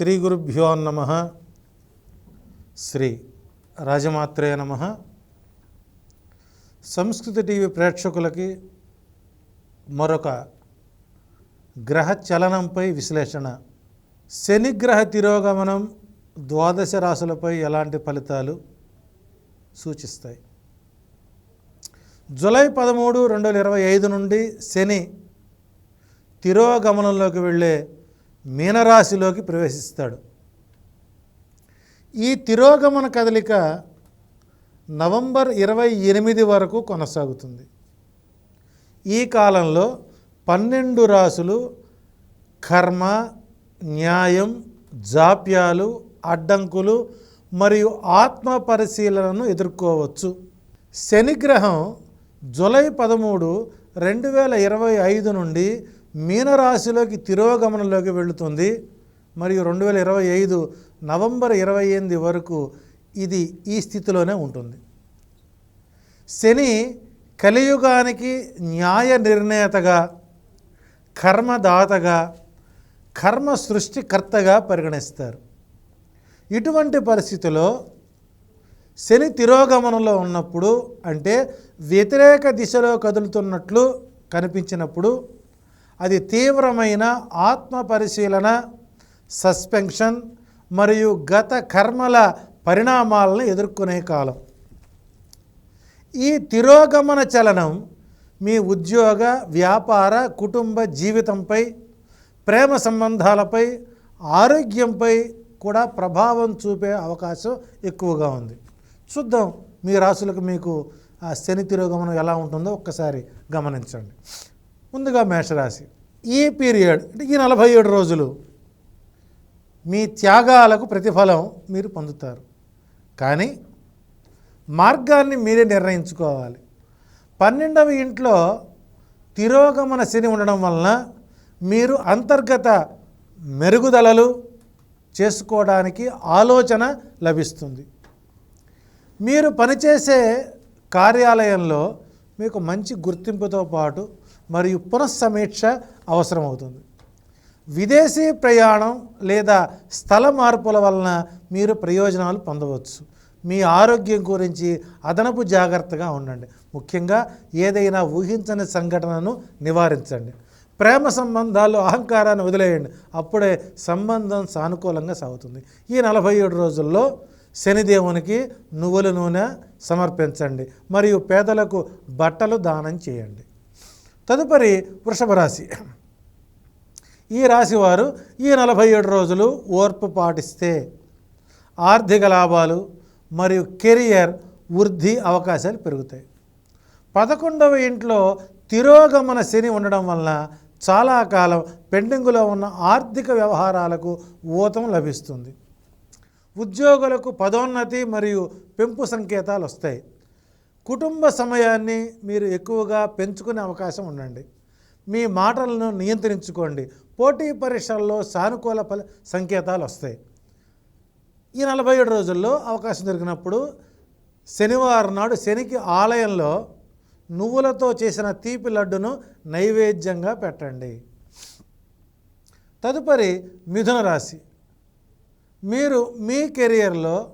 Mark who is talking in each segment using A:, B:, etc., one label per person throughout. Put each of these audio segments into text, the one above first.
A: శ్రీ గురుభ్యో నమ. శ్రీ రాజమాత్రే నమ. సంస్కృత టీవీ ప్రేక్షకులకి మరొక గ్రహ చలనంపై విశ్లేషణ. శనిగ్రహ తిరోగమనం ద్వాదశ రాశులపై ఎలాంటి ఫలితాలు సూచిస్తాయి? జూలై పదమూడు రెండు వేల ఇరవై ఐదు నుండి శని తిరోగమనంలోకి వెళ్ళే మీనరాశిలోకి ప్రవేశిస్తాడు. ఈ తిరోగమన కదలిక నవంబర్ ఇరవై ఎనిమిది వరకు కొనసాగుతుంది. ఈ కాలంలో పన్నెండు రాసులు కర్మ న్యాయం జాప్యాలు అడ్డంకులు మరియు ఆత్మ పరిశీలనను ఎదుర్కోవచ్చు. శనిగ్రహం జూలై పదమూడు రెండు వేల ఇరవై ఐదు నుండి మీనరాశిలోకి తిరోగమనంలోకి వెళుతుంది. మరియు రెండు వేల ఇరవై ఐదు నవంబర్ ఇరవై ఎనిమిది వరకు ఇది ఈ స్థితిలోనే ఉంటుంది. శని కలియుగానికి న్యాయ నిర్ణేతగా కర్మదాతగా కర్మ సృష్టికర్తగా పరిగణిస్తారు. ఇటువంటి పరిస్థితిలో శని తిరోగమనంలో ఉన్నప్పుడు అంటే వ్యతిరేక దిశలో కదులుతున్నట్లు కనిపించినప్పుడు అది తీవ్రమైన ఆత్మ పరిశీలన సస్పెన్షన్ మరియు గత కర్మల పరిణామాలను ఎదుర్కొనే కాలం. ఈ తిరోగమన చలనం మీ ఉద్యోగ వ్యాపార కుటుంబ జీవితంపై ప్రేమ సంబంధాలపై ఆరోగ్యంపై కూడా ప్రభావం చూపే అవకాశం ఎక్కువగా ఉంది. చూద్దాం మీ రాశులకు మీకు ఆ శని తిరోగమనం ఎలా ఉంటుందో ఒక్కసారి గమనించండి. ముందుగా మేషరాశి. ఈ పీరియడ్ అంటే ఈ నలభై ఏడు రోజులు మీ త్యాగాలకు ప్రతిఫలం మీరు పొందుతారు. కానీ మార్గాన్ని మీరే నిర్ణయించుకోవాలి. పన్నెండవ ఇంట్లో తిరోగమన శని ఉండడం వలన మీరు అంతర్గత మెరుగుదలలు చేసుకోవడానికి ఆలోచన లభిస్తుంది. మీరు పనిచేసే కార్యాలయంలో మీకు మంచి గుర్తింపుతో పాటు మరియు పునఃసమీక్ష అవసరమవుతుంది. విదేశీ ప్రయాణం లేదా స్థల మార్పుల వలన మీరు ప్రయోజనాలు పొందవచ్చు. మీ ఆరోగ్యం గురించి అదనపు జాగ్రత్తగా ఉండండి. ముఖ్యంగా ఏదైనా ఊహించని సంఘటనను నివారించండి. ప్రేమ సంబంధాలు అహంకారాన్ని వదిలేయండి. అప్పుడే సంబంధం సానుకూలంగా సాగుతుంది. ఈ నలభై ఏడు రోజుల్లో శనిదేవునికి నువ్వుల నూనె సమర్పించండి. మరియు పేదలకు బట్టలు దానం చేయండి. తదుపరి వృషభ రాశి. ఈ రాశి వారు ఈ నలభై ఏడు రోజులు ఓర్పు పాటిస్తే ఆర్థిక లాభాలు మరియు కెరియర్ వృద్ధి అవకాశాలు పెరుగుతాయి. పదకొండవ ఇంట్లో తిరోగమన శని ఉండడం వలన చాలా కాలం పెండింగులో ఉన్న ఆర్థిక వ్యవహారాలకు ఊతం లభిస్తుంది. ఉద్యోగులకు పదోన్నతి మరియు పెంపు సంకేతాలు వస్తాయి. కుటుంబ సమయాన్ని మీరు ఎక్కువగా పెంచుకునే అవకాశం ఉండండి. మీ మాటలను నియంత్రించుకోండి. పోటీ పరీక్షల్లో సానుకూల ఫల సంకేతాలు వస్తాయి. ఈ నలభై ఏడు రోజుల్లో అవకాశం దొరికినప్పుడు శనివారం నాడు శనికి ఆలయంలో నువ్వులతో చేసిన తీపి లడ్డును నైవేద్యంగా పెట్టండి. తదుపరి మిథున రాశి. మీరు మీ కెరియర్లో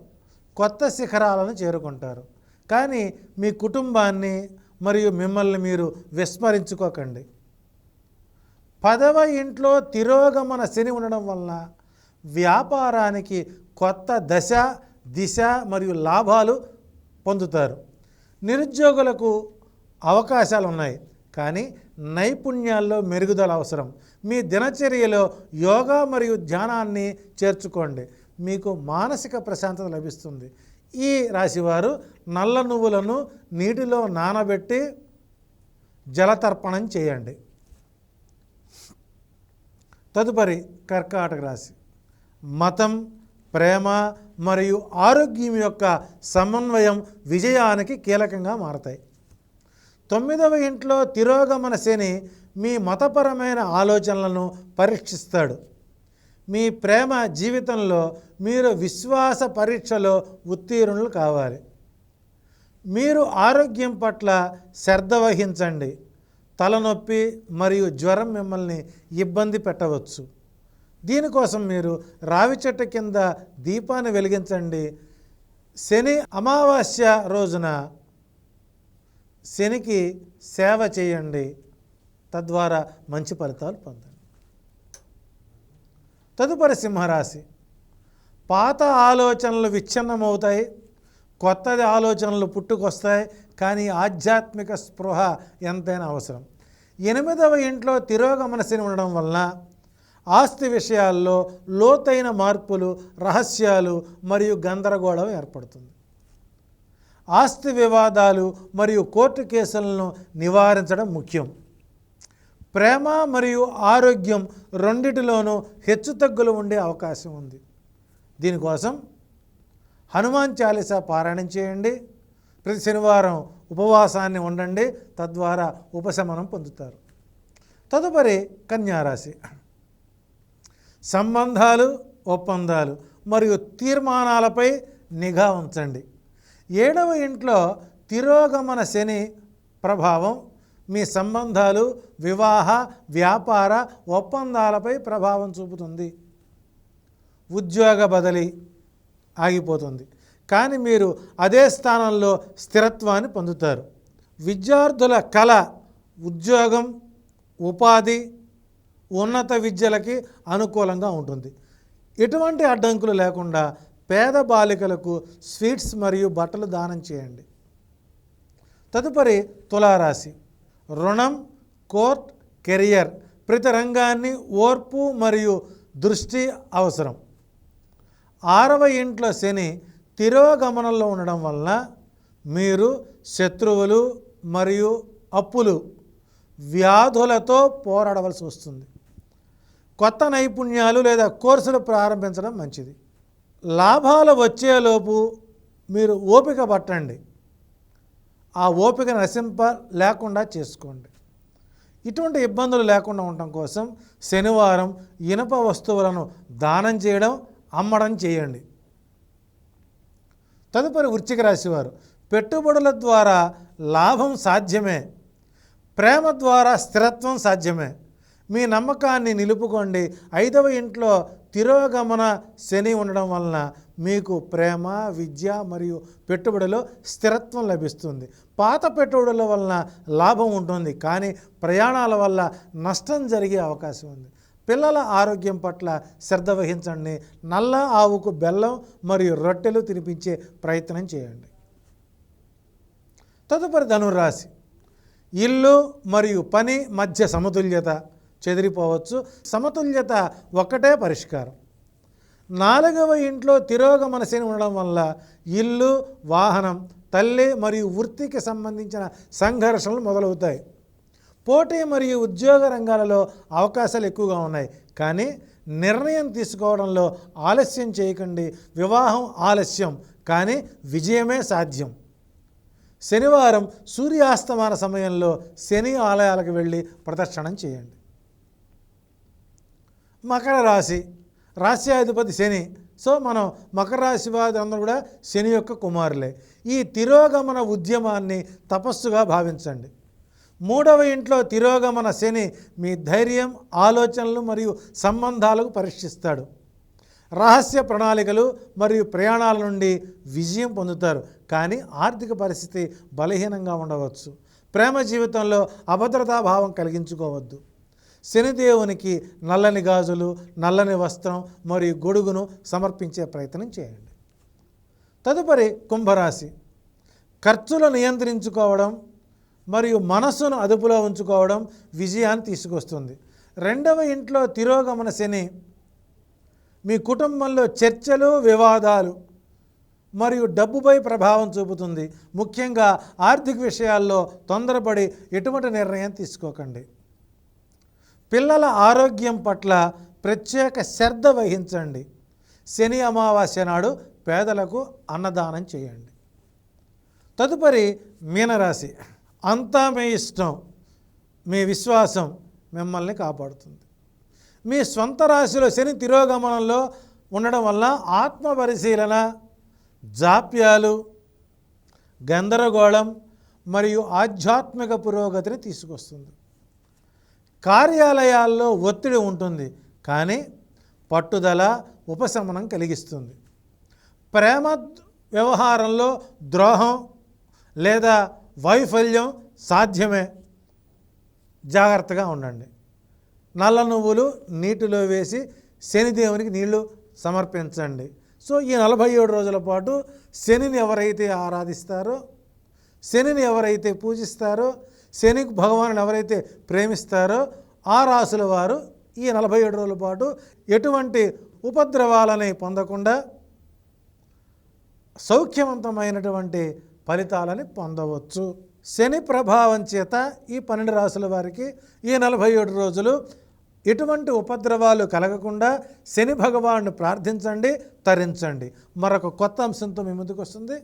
A: కొత్త శిఖరాలను చేరుకుంటారు. కానీ మీ కుటుంబాన్ని మరియు మిమ్మల్ని మీరు విస్మరించుకోకండి. పదవ ఇంట్లో తిరోగమన శని ఉండడం వలన వ్యాపారానికి కొత్త దశ దిశ మరియు లాభాలు పొందుతారు. నిరుద్యోగులకు అవకాశాలు ఉన్నాయి. కానీ నైపుణ్యాల్లో మెరుగుదల అవసరం. మీ దినచర్యలో యోగా మరియు ధ్యానాన్ని చేర్చుకోండి. మీకు మానసిక ప్రశాంతత లభిస్తుంది. ఈ రాశివారు నల్ల నువ్వులను నీటిలో నానబెట్టి జలతర్పణం చేయండి. తదుపరి కర్కాటక రాశి. మతం ప్రేమ మరియు ఆరోగ్యం యొక్క సమన్వయం విజయానికి కీలకంగా మారతాయి. తొమ్మిదవ ఇంట్లో తిరోగమన శని మీ మతపరమైన ఆలోచనలను పరీక్షిస్తాడు. మీ ప్రేమ జీవితంలో మీరు విశ్వాస పరీక్షలో ఉత్తీర్ణులు కావాలి. మీరు ఆరోగ్యం పట్ల శ్రద్ధ వహించండి. తలనొప్పి మరియు జ్వరం మిమ్మల్ని ఇబ్బంది పెట్టవచ్చు. దీనికోసం మీరు రావి చెట్టు కింద దీపాన్ని వెలిగించండి. శని అమావాస్య రోజున శనికి సేవ చేయండి. తద్వారా మంచి ఫలితాలు పొందండి. తదుపరి సింహరాశి. పాత ఆలోచనలు విచ్ఛిన్నమవుతాయి కొత్తది ఆలోచనలు పుట్టుకొస్తాయి కానీ ఆధ్యాత్మిక స్పృహ ఎంతైనా అవసరం. ఎనిమిదవ ఇంట్లో తిరోగమన శని ఉండడం వలన ఆస్తి విషయాల్లో లోతైన మార్పులు రహస్యాలు మరియు గందరగోళం ఏర్పడుతుంది. ఆస్తి వివాదాలు మరియు కోర్టు కేసులను నివారించడం ముఖ్యం. ప్రేమ మరియు ఆరోగ్యం రెండిటిలోనూ హెచ్చుతగ్గులు ఉండే అవకాశం ఉంది. దీనికోసం హనుమాన్ చాలీసా పారాయణం చేయండి. ప్రతి శనివారం ఉపవాసాన్ని ఉండండి. తద్వారా ఉపశమనం పొందుతారు. తదుపరి కన్యారాశి. సంబంధాలు ఒప్పందాలు మరియు తీర్మానాలపై నిఘా ఉంచండి. ఏడవ ఇంట్లో తిరోగమన శని ప్రభావం మీ సంబంధాలు వివాహ వ్యాపార ఒప్పందాలపై ప్రభావం చూపుతుంది. ఉద్యోగ బదిలీ ఆగిపోతుంది. కానీ మీరు అదే స్థానంలో స్థిరత్వాన్ని పొందుతారు. విద్యార్థుల కళ ఉద్యోగం ఉపాధి ఉన్నత విద్యలకి అనుకూలంగా ఉంటుంది. ఎటువంటి అడ్డంకులు లేకుండా పేద బాలికలకు స్వీట్స్ మరియు బట్టలు దానం చేయండి. తదుపరి తులారాశి. రుణం కోర్ట్ కెరియర్ ప్రతి రంగాన్ని ఓర్పు మరియు దృష్టి అవసరం. ఆరవ ఇంట్లో శని తిరోగమనంలో ఉండడం వలన మీరు శత్రువులు మరియు అప్పులు వ్యాధులతో పోరాడవలసి వస్తుంది. కొత్త నైపుణ్యాలు లేదా కోర్సులు ప్రారంభించడం మంచిది. లాభాలు వచ్చేలోపు మీరు ఓపిక పట్టండి. ఆ ఓపిక నశింప లేకుండా చేసుకోండి. ఇటువంటి ఇబ్బందులు లేకుండా ఉండటం కోసం శనివారం ఇనప వస్తువులను దానం చేయడం అమ్మడం చేయండి. తదుపరి వృచ్చిక రాశివారు పెట్టుబడుల ద్వారా లాభం సాధ్యమే ప్రేమ ద్వారా స్థిరత్వం సాధ్యమే. మీ నమ్మకాన్ని నిలుపుకోండి. ఐదవ ఇంట్లో తిరోగమన శని ఉండడం వలన మీకు ప్రేమ విద్య మరియు పెట్టుబడిలో స్థిరత్వం లభిస్తుంది. పాత పెట్టుబడుల వలన లాభం ఉంటుంది కానీ ప్రయాణాల వల్ల నష్టం జరిగే అవకాశం ఉంది. పిల్లల ఆరోగ్యం పట్ల శ్రద్ధ వహించండి. నల్ల ఆవుకు బెల్లం మరియు రొట్టెలు తినిపించే ప్రయత్నం చేయండి. తదుపరి ధనురాశి. ఇల్లు మరియు పని మధ్య సమతుల్యత. చెదిరిపోవచ్చు. సమతుల్యత ఒక్కటే పరిష్కారం. నాలుగవ ఇంట్లో తిరోగమనశని ఉండడం వల్ల ఇల్లు వాహనం తల్లి మరియు వృత్తికి సంబంధించిన సంఘర్షణలు మొదలవుతాయి. పోటీ మరియు ఉద్యోగ రంగాలలో అవకాశాలు ఎక్కువగా ఉన్నాయి. కానీ నిర్ణయం తీసుకోవడంలో ఆలస్యం చేయకండి. వివాహం ఆలస్యం కానీ విజయమే సాధ్యం. శనివారం సూర్యాస్తమాన సమయంలో శని ఆలయాలకు వెళ్ళి ప్రదర్శనం చేయండి. మకర రాశి. రాశ్యాధిపతి శని. సో మనం మకర రాశి వారి అందరూ కూడా శని యొక్క కుమారులే. ఈ తిరోగమన ఉద్యమాన్ని తపస్సుగా భావించండి. మూడవ ఇంట్లో తిరోగమన శని మీ ధైర్యం ఆలోచనలు మరియు సంబంధాలకు పరీక్షిస్తాడు. రహస్య ప్రణాళికలు మరియు ప్రయాణాల నుండి విజయం పొందుతారు. కానీ ఆర్థిక పరిస్థితి బలహీనంగా ఉండవచ్చు. ప్రేమ జీవితంలో అభద్రతాభావం కలిగించుకోవద్దు. శనిదేవునికి నల్లని గాజులు నల్లని వస్త్రం మరియు గొడుగును సమర్పించే ప్రయత్నం చేయండి. తదుపరి కుంభరాశి. ఖర్చులు నియంత్రించుకోవడం మరియు మనస్సును అదుపులో ఉంచుకోవడం విజయాన్ని తీసుకొస్తుంది. రెండవ ఇంట్లో తిరోగమన శని మీ కుటుంబంలో చర్చలు వివాదాలు మరియు డబ్బుపై ప్రభావం చూపుతుంది. ముఖ్యంగా ఆర్థిక విషయాల్లో తొందరపడి ఎటువంటి నిర్ణయం తీసుకోకండి. పిల్లల ఆరోగ్యం పట్ల ప్రత్యేక శ్రద్ధ వహించండి. శని అమావాస్య నాడు పేదలకు అన్నదానం చేయండి. తదుపరి మీనరాశి. అంతా మీ ఇష్టం మీ విశ్వాసం మిమ్మల్ని కాపాడుతుంది. మీ స్వంత రాశిలో శని తిరోగమనంలో ఉండడం వల్ల ఆత్మ పరిశీలన జాప్యాలు గందరగోళం మరియు ఆధ్యాత్మిక పురోగతిని తీసుకొస్తుంది. కార్యాలయాల్లో ఒత్తిడి ఉంటుంది కానీ పట్టుదల ఉపశమనం కలిగిస్తుంది. ప్రేమ వ్యవహారంలో ద్రోహం లేదా వైఫల్యం సాధ్యమే. జాగ్రత్తగా ఉండండి. నల్ల నువ్వులు నీటిలో వేసి శనిదేవునికి నీళ్ళు సమర్పించండి. సో ఈ నలభై ఏడు రోజుల పాటు శనిని ఎవరైతే ఆరాధిస్తారో శనిని ఎవరైతే పూజిస్తారో శని భగవాను ఎవరైతే ప్రేమిస్తారో ఆ రాసుల వారు ఈ నలభై ఏడు రోజుల పాటు ఎటువంటి ఉపద్రవాలని పొందకుండా సౌఖ్యవంతమైనటువంటి ఫలితాలని పొందవచ్చు. శని ప్రభావం చేత ఈ పన్నెండు రాసుల వారికి ఈ నలభై ఏడు రోజులు ఎటువంటి ఉపద్రవాలు కలగకుండా శని భగవాను ప్రార్థించండి తరించండి. మరొక కొత్త అంశంతో మీ ముందుకు వస్తుంది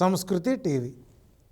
A: సంస్కృతి టీవీ.